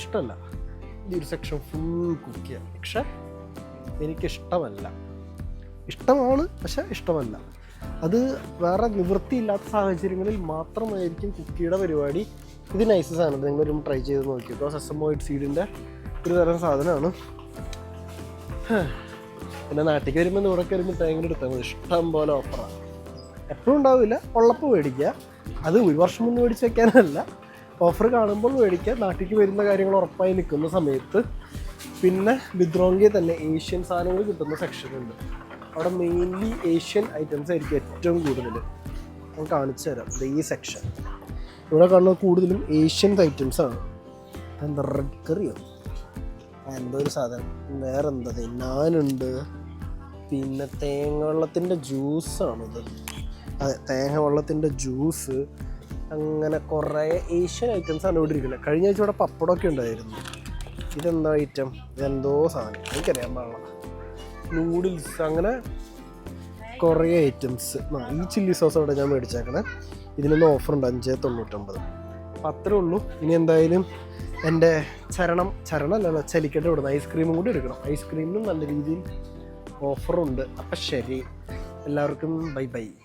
ഇഷ്ടമല്ല ഈ ഒരു സെക്ഷൻ ഫുൾ കുക്ക് ചെയ്യാം പക്ഷെ എനിക്കിഷ്ടമല്ല. ഇഷ്ടമാണ് പക്ഷെ ഇഷ്ടമല്ല. അത് വേറെ നിവൃത്തിയില്ലാത്ത സാഹചര്യങ്ങളിൽ മാത്രമായിരിക്കും കുക്കിയുടെ പരിപാടി. ഇത് നൈസ് സാധനം. നിങ്ങൾ ഒരു ട്രൈ ചെയ്ത് നോക്കിയോ സെസമോയിഡ് സീഡിന്റെ ഒരു തരം സാധനമാണ്. പിന്നെ നാട്ടിലേക്ക് വരുമ്പോൾ ഇവിടെ വരുമ്പോൾ തേങ്ങ എടുത്താൽ മതി. ഇഷ്ടം പോലെ ഓഫറാണ് എപ്പോഴും ഉണ്ടാവില്ല. ഉള്ളപ്പോൾ മേടിക്കുക. അത് ഒരു വർഷം മുന്നേ മേടിച്ച് വെക്കാനല്ല. ഓഫർ കാണുമ്പോൾ മേടിക്കുക നാട്ടിലേക്ക് വരുന്ന കാര്യങ്ങൾ ഉറപ്പായി നിൽക്കുന്ന സമയത്ത്. പിന്നെ വിദ്രോങ്കിയെ തന്നെ ഏഷ്യൻ സാധനങ്ങൾ കിട്ടുന്ന സെക്ഷൻ ഉണ്ട്. അവിടെ മെയിൻലി ഏഷ്യൻ ഐറ്റംസ് ആയിരിക്കും ഏറ്റവും കൂടുതൽ ഞാൻ കാണിച്ചു തരാം. ഈ സെക്ഷൻ ഇവിടെ കാണുന്നത് കൂടുതലും ഏഷ്യൻ ഐറ്റംസ് ആണ്. എന്താ റെഡ് കറിയോ എന്തോ ഒരു സാധനം. വേറെ എന്താ നാനുണ്ട്. പിന്നെ തേങ്ങ വെള്ളത്തിന്റെ ജ്യൂസാണിത് അതെ തേങ്ങ വെള്ളത്തിന്റെ ജ്യൂസ് അങ്ങനെ കുറേ ഏഷ്യൻ ആണ് ഇവിടെ ഇരിക്കുന്നത്. കഴിഞ്ഞ ആഴ്ച ഇവിടെ പപ്പടമൊക്കെ ഉണ്ടായിരുന്നു. ഇതെന്താ ഐറ്റം ഇതെന്തോ സാധനം. എനിക്കറിയാൻ പാടില്ല. നൂഡിൽസ് അങ്ങനെ കുറേ ഐറ്റംസ് ഈ ചില്ലി സോസ് അവിടെ ഞാൻ മേടിച്ചേക്കണേ. ഇതിനൊന്ന് ഓഫർ ഉണ്ട് അഞ്ച് തൊണ്ണൂറ്റൊമ്പത്. അപ്പം അത്രേ ഉള്ളൂ. ഇനി എന്തായാലും എന്റെ ചരണം ചരണമല്ലല്ലോ ചലിക്കട്ടെ ഇവിടുന്ന്. ഐസ്ക്രീമും കൂടി എടുക്കണം. ഐസ്ക്രീമിനും നല്ല രീതിയിൽ ഓഫറുണ്ട് അപ്പം ശരി. എല്ലാവർക്കും ബൈ ബൈ